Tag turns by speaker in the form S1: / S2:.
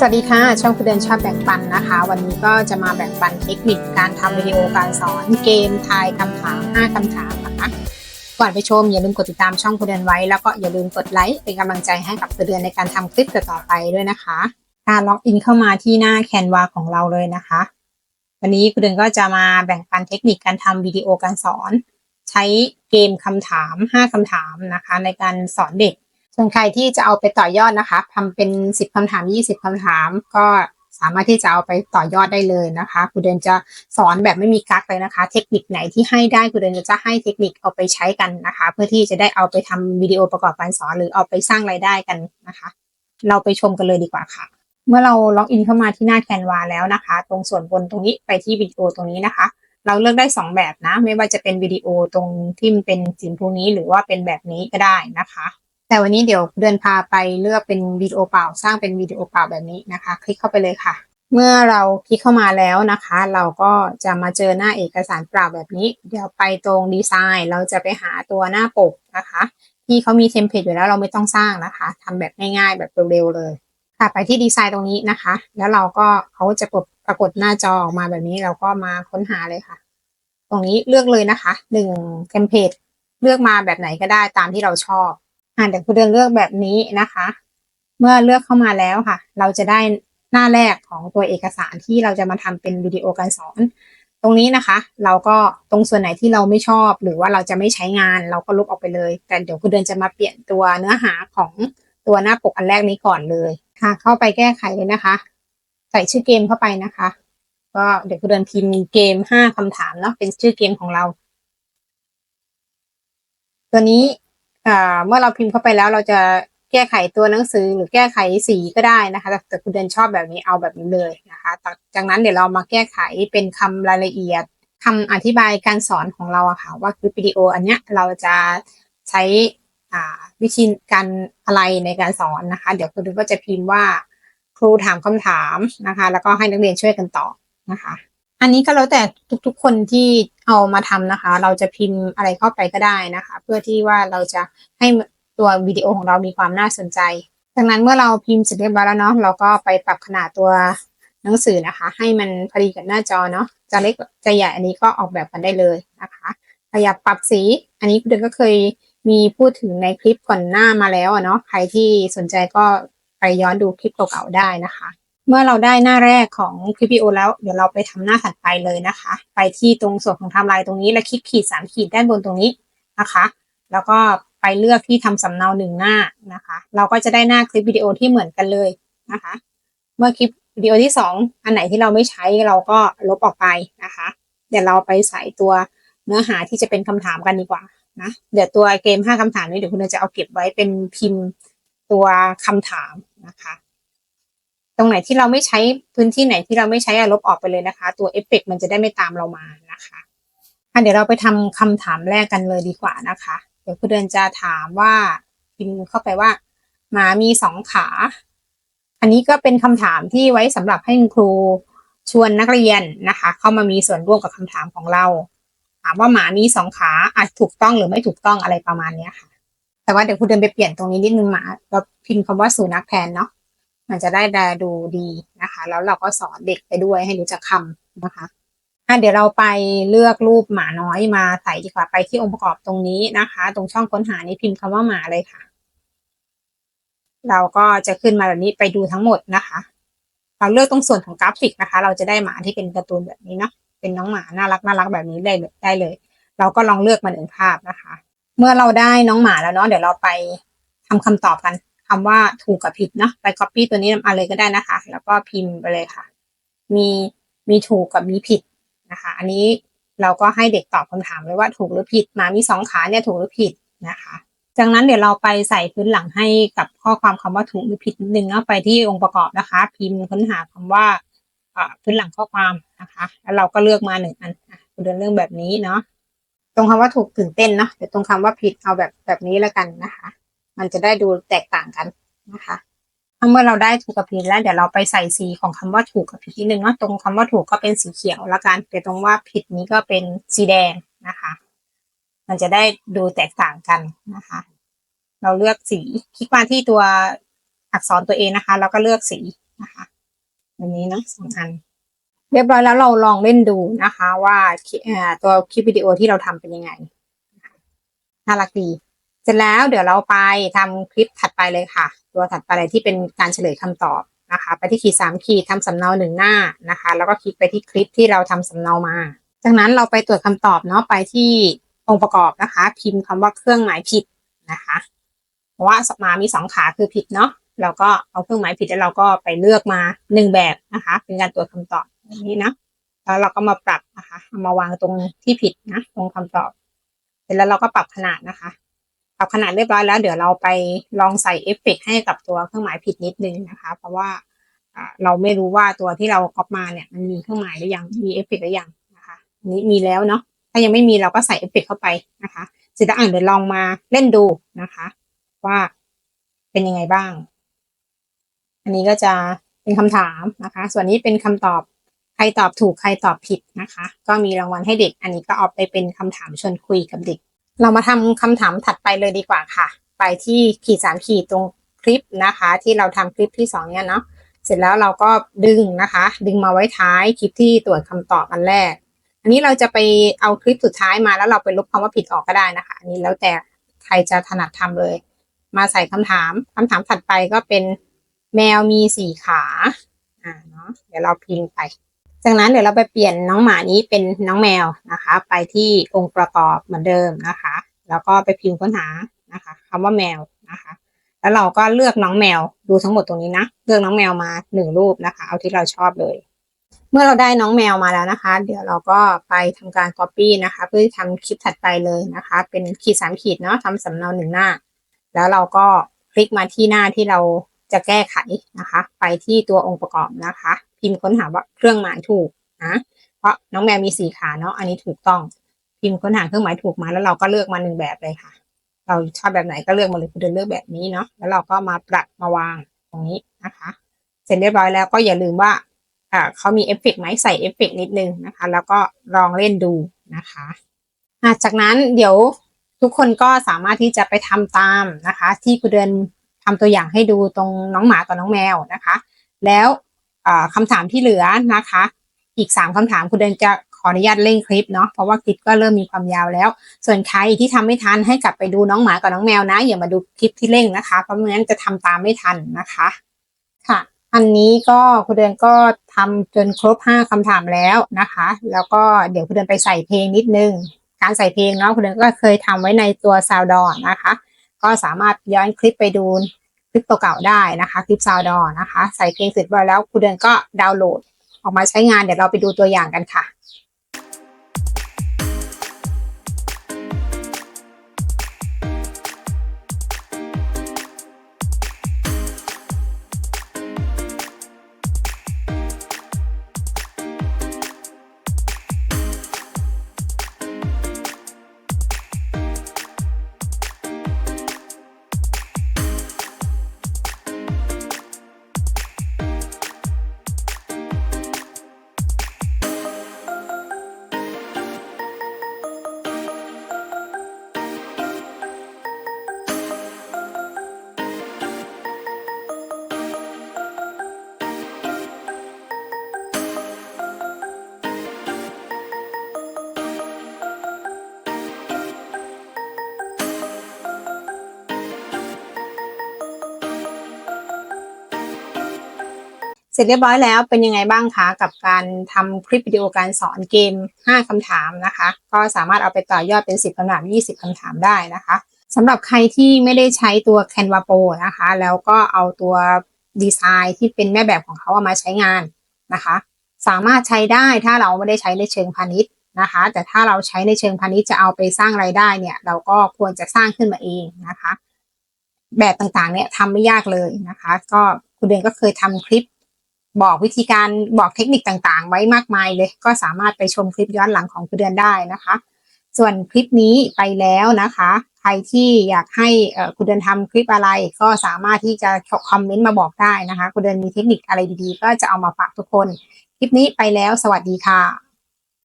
S1: สวัสดีค่ะ ช่องคุณเดินชอบแบ่งปันนะคะ วันนี้ก็จะมาแบ่งปันเทคนิคการทำวิดีโอการสอนเกมทายคำถาม 5คำถามนะคะก่อนไปชมอย่าลืมกดติดตามช่องคุณเดินไว้ แล้วก็อย่าลืมกดไลค์เป็นกำลังใจให้กับคุณเดินในการทำคลิปต่อไปด้วยนะคะ การล็อกอินเข้ามาที่หน้าแคนวาของเราเลยนะคะ วันนี้คุณเดินก็จะมาแบ่งปันเทคนิคการทำวิดีโอการสอน ใช้เกมคำถาม 5คำถามนะคะ ในการสอนเด็ก ส่วนใครที่จะเอาไปต่อยอดนะคะทำเป็น10คำถาม20คำถามก็สามารถที่จะเอาไปต่อยอดได้เลยนะคะคุณเดนจะสอนแบบไม่มีกักเลยนะคะ เทคนิคไหนที่ให้ได้คุณเดนจะให้เทคนิคเอาไปใช้กันนะคะ เพื่อที่จะได้เอาไปทำวิดีโอประกอบการสอนหรือเอาไปสร้างรายได้กันนะคะ เราไปชมกันเลยดีกว่าค่ะ เมื่อเราล็อกอินเข้ามาที่หน้าแคนวาแล้วนะคะ ตรงส่วนบนตรงนี้ไปที่วิดีโอตรงนี้นะคะ เราเลือกได้ 2 แบบนะ ไม่ว่าจะเป็นวิดีโอตรงที่มันเป็นสีพวกนี้หรือว่าเป็นแบบนี้ก็ได้นะคะ แต่วันนี้เดี๋ยวเดินพาไปเลือกเป็นวิดีโอเปล่า สร้างเป็นวิดีโอเปล่าแบบนี้นะคะ คลิกเข้าไปเลยค่ะ เมื่อเราคลิกเข้ามาแล้วนะคะ เราก็จะมาเจอหน้าเอกสารเปล่าแบบนี้ เดี๋ยวไปตรงดีไซน์ เราจะไปหาตัวหน้าปกนะคะ ที่เขามีเทมเพลตอยู่แล้วเราไม่ต้องสร้างนะคะทำแบบง่ายๆแบบเร็วๆเลยค่ะไปที่ดีไซน์ตรงนี้นะคะ แล้วเราก็เขาจะปรากฏปรากฏหน้าจอออกมาแบบนี้เราก็มาค้นหาเลยค่ะ ตรงนี้เลือกเลยนะคะหนึ่งเทมเพลตเลือกมาแบบไหนก็ได้ตามที่เราชอบ อ่าเดี๋ยวคุณเดินเลือกแบบนี้นะคะ เมื่อเลือกเข้ามาแล้วค่ะ เราจะได้หน้าแรกของตัวเอกสารที่เราจะมาทำเป็นวิดีโอการสอน ตรงนี้นะคะ เราก็ตรงส่วนไหนที่เราไม่ชอบ หรือว่าเราจะไม่ใช้งานเราก็ลบออกไปเลย แต่เดี๋ยวคุณเดินจะมาเปลี่ยนตัวเนื้อหาของตัวหน้าปกอันแรกนี้ก่อนเลยค่ะ เข้าไปแก้ไขเลยนะคะ ใส่ชื่อเกมเข้าไปนะคะ ก็เดี๋ยวคุณเดินพิมพ์เกมห้าคำถามเนาะเป็นชื่อเกมของเรา ตัวนี้ เมื่อเราพิมพ์เข้าไปแล้วเราจะแก้ไขตัวหนังสือหรือแก้ไขสีก็ได้นะคะแต่คุณเดินชอบแบบนี้เอาแบบนี้เลยนะคะจากนั้นเดี๋ยวเรามาแก้ไขเป็นคำรายละเอียดคำอธิบายการสอนของเราอะค่ะว่าคลิปวิดีโออันเนี้ยเราจะใช้วิธีการอะไรในการสอนนะคะ เดี๋ยวคุณดูก็จะพิมพ์ว่าครูถามคำถามนะคะ แล้วก็ให้นักเรียนช่วยกันตอบนะคะ อันนี้ก็แล้วแต่ทุกๆคนที่เอามาทำนะคะ เราจะพิมพ์อะไรเข้าไปก็ได้นะคะ เพื่อที่ว่าเราจะให้ตัววิดีโอของเรามีความน่าสนใจดังนั้นเมื่อเราพิมพ์เสร็จเรียบร้อยแล้วเนาะเราก็ไปปรับขนาดตัวหนังสือนะคะ ให้มันพอดีกับหน้าจอเนาะจะเล็กจะใหญ่อันนี้ก็ออกแบบกันได้เลยนะคะขยับปรับสี อันนี้คุณเดินก็เคยมีพูดถึงในคลิปก่อนหน้ามาแล้วเนาะใครที่สนใจก็ไปย้อนดูคลิปเก่าๆได้นะคะ เมื่อเราได้หน้าแรกของคลิปวิดีโอแล้วเดี๋ยวเราไปทำหน้าถัดไปเลยนะคะ ไปที่ตรงส่วนของไทม์ไลน์ตรงนี้และคลิกขีดสามขีดด้านบนตรงนี้นะคะ แล้วก็ไปเลือกที่ทำสำเนาหนึ่งหน้านะคะ เราก็จะได้หน้าคลิปวิดีโอที่เหมือนกันเลยนะคะ เมื่อคลิปวิดีโอที่สองอันไหนที่เราไม่ใช้เราก็ลบออกไปนะคะ เดี๋ยวเราไปใส่ตัวเนื้อหาที่จะเป็นคำถามกันดีกว่านะเดี๋ยวตัวเกมห้าคำถามนี้เดี๋ยวคุณจะเอาเก็บไว้เป็นพิมพ์ตัวคำถามนะคะ ตรงไหนที่เราไม่ใช้พื้นที่ไหนที่เราไม่ใช้ลบออกไปเลยนะคะ ตัวเอฟเฟกมันจะได้ไม่ตามเรามานะคะเดี๋ยวเราไปทำคำถามแรกกันเลยดีกว่านะคะ เดี๋ยวคุณเดินจะถามว่าพิมพ์เข้าไปว่าหมามีสองขา อันนี้ก็เป็นคำถามที่ไว้สำหรับให้ครูชวนนักเรียนนะคะ เข้ามามีส่วนร่วมกับคำถามของเรา ถามว่าหมามีสองขาอาจถูกต้องหรือไม่ถูกต้องอะไรประมาณนี้ค่ะ แต่ว่าเดี๋ยวคุณเดินไปเปลี่ยนตรงนี้นิดนึงหมาเราพิมพ์คำว่าสุนัขแทนเนาะ มันจะได้ดูดีนะคะ แล้วเราก็สอนเด็กไปด้วยให้รู้จักคำนะคะอะเดี๋ยวเราไปเลือกรูปหมาน้อยมาใส่ดีกว่าไปที่องค์ประกอบตรงนี้นะคะ ตรงช่องค้นหานี้พิมพ์คำว่าหมาเลยค่ะ เราก็จะขึ้นมาแบบนี้ไปดูทั้งหมดนะคะ เราเลือกตรงส่วนของกราฟิกนะคะ เราจะได้หมาที่เป็นการ์ตูนแบบนี้เนาะเป็นน้องหมาน่ารักน่ารักแบบนี้ได้ได้เลย เราก็ลองเลือกมาหนึ่งภาพนะคะ เมื่อเราได้น้องหมาแล้วเนาะเดี๋ยวเราไปทำคำตอบกัน คำว่าถูกกับผิดเนาะไป copy ตัวนี้มาเลยก็ได้นะคะ แล้วก็พิมพ์ไปเลยค่ะ มีมีถูกกับมีผิดนะคะ อันนี้เราก็ให้เด็กตอบคำถามเลยว่าถูกหรือผิดมามีสองขาเนี่ยถูกหรือผิดนะคะจากนั้นเดี๋ยวเราไปใส่พื้นหลังให้กับข้อความคำว่าถูกหรือผิดนิดนึงเนาะไปที่องค์ประกอบนะคะ พิมพ์ค้นหาคำว่าพื้นหลังข้อความนะคะ แล้วเราก็เลือกมาหนึ่งอันเดินเรื่องแบบนี้เนาะตรงคำว่าถูกตื่นเต้นเนาะเดี๋ยวตรงคำว่าผิดเอาแบบแบบนี้แล้วกันนะคะ มันจะได้ดูแตกต่างกันนะคะเมื่อเราได้ถูกกับผิดแล้วเดี๋ยวเราไปใส่สีของคำว่าถูกกับผิดที่หนึ่งเนาะตรงคำว่าถูกก็เป็นสีเขียวแล้วกันแต่ตรงว่าผิดนี้ก็เป็นสีแดงนะคะ มันจะได้ดูแตกต่างกันนะคะ เราเลือกสีคลิกมาที่ตัวอักษรตัวเองนะคะ แล้วก็เลือกสีนะคะแบบนี้นะสองอัน เรียบร้อยแล้วเราลองเล่นดูนะคะ ว่าตัวคลิปวิดีโอที่เราทำเป็นยังไงน่ารักดี สร็จแล้วเดี๋ยวเราไปทำคลิปถัดไปเลยค่ะ ตัวถัดไปที่เป็นการเฉลยคำตอบนะคะ ไปที่ขีดสามขีดทำสำเนาหนึ่งหน้านะคะ แล้วก็คลิกไปที่คลิปที่เราทำสำเนามา จากนั้นเราไปตรวจคำตอบเนาะไปที่องค์ประกอบนะคะ พิมพ์คำว่าเครื่องหมายผิดนะคะเพราะว่าสมามีสองขาคือผิดเนาะเราก็เอาเครื่องหมายผิดแล้วเราก็ไปเลือกมาหนึ่งแบบนะคะ เป็นการตรวจคำตอบแบบนี้นะแล้วเราก็มาปรับนะคะมาวางตรงที่ผิดนะตรงคำตอบ เสร็จแล้วเราก็ปรับขนาดนะคะ ปรับขนาดเรียบร้อยแล้ว เดี๋ยวเราไปลองใส่เอฟเฟกต์ให้กับตัวเครื่องหมายผิดนิดนึงนะคะ เพราะว่าเราไม่รู้ว่าตัวที่เราก๊อปมาเนี่ยมันมีเครื่องหมายหรือยังมีเอฟเฟกต์หรือยังนะคะนี้มีแล้วเนาะถ้ายังไม่มีเราก็ใส่เอฟเฟกต์เข้าไปนะคะสร็จแล้วอ่านเดี๋ยวลองมาเล่นดูนะคะ ว่าเป็นยังไงบ้าง อันนี้ก็จะเป็นคำถามนะคะ ส่วนนี้เป็นคำตอบใครตอบถูกใครตอบผิดนะคะ ก็มีรางวัลให้เด็ก อันนี้ก็เอาไปเป็นคำถามชวนคุยกับเด็ก เรามาทำคำถามถัดไปเลยดีกว่าค่ะ ไปที่ขีดสามขีดตรงคลิปนะคะ ที่เราทำคลิปที่สองเนี่ยเนาะเสร็จแล้วเราก็ดึงนะคะ ดึงมาไว้ท้ายคลิปที่ตรวจคำตอบอันแรก อันนี้เราจะไปเอาคลิปสุดท้ายมาแล้วเราไปลบคำว่าผิดออกก็ได้นะคะ อันนี้แล้วแต่ใครจะถนัดทำเลย มาใส่คำถามคำถามถัดไปก็เป็นแมวมีสี่ขาอ่าเนาะเดี๋ยวเราพิมพ์ไป จากนั้นเดี๋ยวเราไปเปลี่ยนน้องหมานี้เป็นน้องแมวนะคะ ไปที่องค์ประกอบเหมือนเดิมนะคะ แล้วก็ไปพิมพ์ค้นหานะคะคำว่าแมวนะคะ แล้วเราก็เลือกน้องแมวดูทั้งหมดตรงนี้นะเลือกน้องแมวมาหนึ่งรูปนะคะ เอาที่เราชอบเลย เมื่อเราได้น้องแมวมาแล้วนะคะ เดี๋ยวเราก็ไปทำการ Copy นะคะ เพื่อทำคลิปถัดไปเลยนะคะ เป็นขีดสามขีดเนาะทำสำเนาหนึ่งหน้า แล้วเราก็คลิกมาที่หน้าที่เรา จะแก้ไขนะคะ ไปที่ตัวองค์ประกอบนะคะ พิมพ์ค้นหาว่าเครื่องหมายถูกนะเพราะน้องแมวมีสี่ขาเนาะอันนี้ถูกต้อง พิมพ์ค้นหาเครื่องหมายถูกมาแล้วเราก็เลือกมาหนึ่งแบบเลยค่ะ เราชอบแบบไหนก็เลือกมาเลยคุณเดินเลือกแบบนี้เนาะแล้วเราก็มาปรับมาวางตรงนี้นะคะ เสร็จเรียบร้อยแล้วก็อย่าลืมว่าอ่าเขามีเอฟเฟกต์ไหมใส่เอฟเฟกต์นิดนึงนะคะ แล้วก็ลองเล่นดูนะคะอะจากนั้นเดี๋ยวทุกคนก็สามารถที่จะไปทำตามนะคะ ที่คุณเดิน ทำตัวอย่างให้ดูตรงน้องหมากับน้องแมวนะคะ แล้วอ่าคำถามที่เหลือนะคะ อีกสามคำถามคุณเดินจะขออนุญาตเร่งคลิปเนาะเพราะว่าคลิปก็เริ่มมีความยาวแล้ว ส่วนใครที่ทำไม่ทันให้กลับไปดูน้องหมากับน้องแมวนะอย่ามาดูคลิปที่เร่งนะคะ เพราะงั้นจะทำตามไม่ทันนะคะค่ะอันนี้ก็คุณเดือนก็ทำจนครบห้าคำถามแล้วนะคะ แล้วก็เดี๋ยวคุณเดือนไปใส่เพลงนิดนึง การใส่เพลงเนาะคุณเดือนก็เคยทำไว้ในตัวซาวดอนนะคะ ก็สามารถย้อนคลิปไปดู คลิปเก่าๆได้นะคะคลิปซาวดอนะคะ ใส่เพลงเสร็จไว้แล้วคุณเดือนก็ดาวน์โหลด ออกมาใช้งานเดี๋ยวเราไปดูตัวอย่างกันค่ะ สร็จเรียบร้อยแล้วเป็นยังไงบ้างคะกับการทำคลิปวิดีโอการสอนเกม 5คำถามนะคะ ก็สามารถเอาไปต่อยอดเป็น 10คำถาม 20คำถามได้นะคะสำหรับใครที่ไม่ได้ใช้ตัว Canva Pro นะคะ แล้วก็เอาตัวดีไซน์ที่เป็นแม่แบบของเขาเอามาใช้งานนะคะ สามารถใช้ได้ถ้าเราไม่ได้ใช้ในเชิงพาณิชย์นะคะ แต่ถ้าเราใช้ในเชิงพาณิชย์จะเอาไปสร้างรายได้เนี่ย เราก็ควรจะสร้างขึ้นมาเองนะคะ แบบต่างๆเนี่ยทำไม่ยากเลยนะคะ ก็คุณเดือนก็เคยทำคลิป บอกวิธีการบอกเทคนิคต่างๆ ไว้มากมายเลย ก็สามารถไปชมคลิปย้อนหลังของคุณเดือนได้นะคะ ส่วนคลิปนี้ไปแล้วนะคะ ใครที่อยากให้คุณเดือนทำคลิปอะไรก็สามารถที่จะคอมเมนต์มาบอกได้นะคะคุณเดือนมีเทคนิคอะไรดีๆ ก็จะเอามาฝากทุกคน คลิปนี้ไปแล้วสวัสดีค่ะ